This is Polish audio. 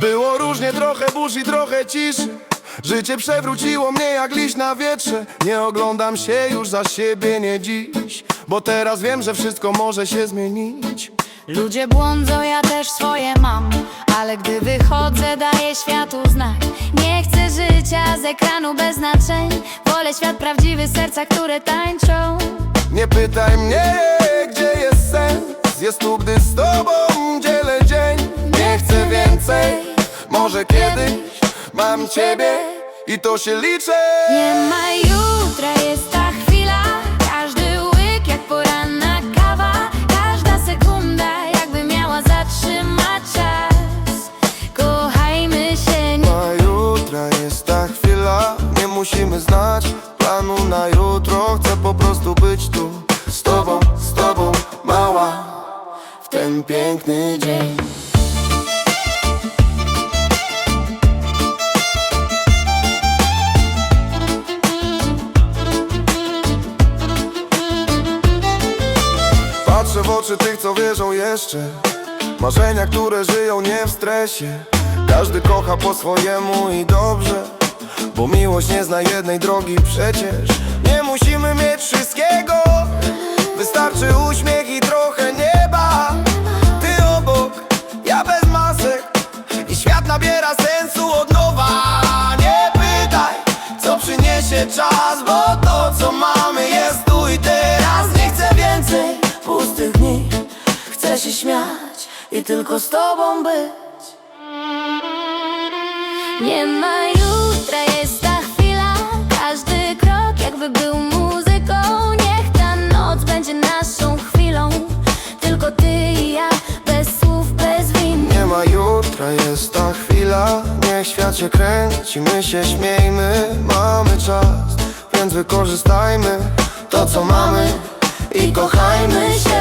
Było różnie, trochę burz i trochę ciszy Życie przewróciło mnie jak liść na wietrze. Nie oglądam się już za siebie, nie dziś. Bo teraz wiem, że wszystko może się zmienić Ludzie błądzą, ja też swoje mam Ale gdy wychodzę, daję światu znak. Nie chcę życia z ekranu bez znaczeń. Wolę świat prawdziwy, serca, które tańczą. Nie pytaj mnie, gdzie jest sens. Jest tu, gdy z tobą dzielę dzień. Nie chcę więcej, może kiedyś Mam ciebie i to się liczę Nie ma jutra, musimy znać planu na jutro. Chcę po prostu być tu Z tobą, z tobą, mała W ten piękny dzień. Patrzę w oczy tych, co wierzą jeszcze. Marzenia, które żyją nie w stresie. Każdy kocha po swojemu i dobrze Bo miłość nie zna jednej drogi przecież. Nie musimy mieć wszystkiego. Wystarczy uśmiech i trochę nieba. Ty obok, ja bez masek. I świat nabiera sensu od nowa. Nie pytaj, co przyniesie czas Bo to, co mamy jest tu i teraz. Nie chcę więcej pustych dni. Chcę się śmiać i tylko z tobą być. Nie ma jutra, jakby był muzyką. Niech ta noc będzie naszą chwilą. Tylko ty i ja, bez słów, bez win. Nie ma jutra, jest ta chwila. Niech świat się kręci, my się śmiejmy. Mamy czas, więc wykorzystajmy To co mamy. I kochajmy się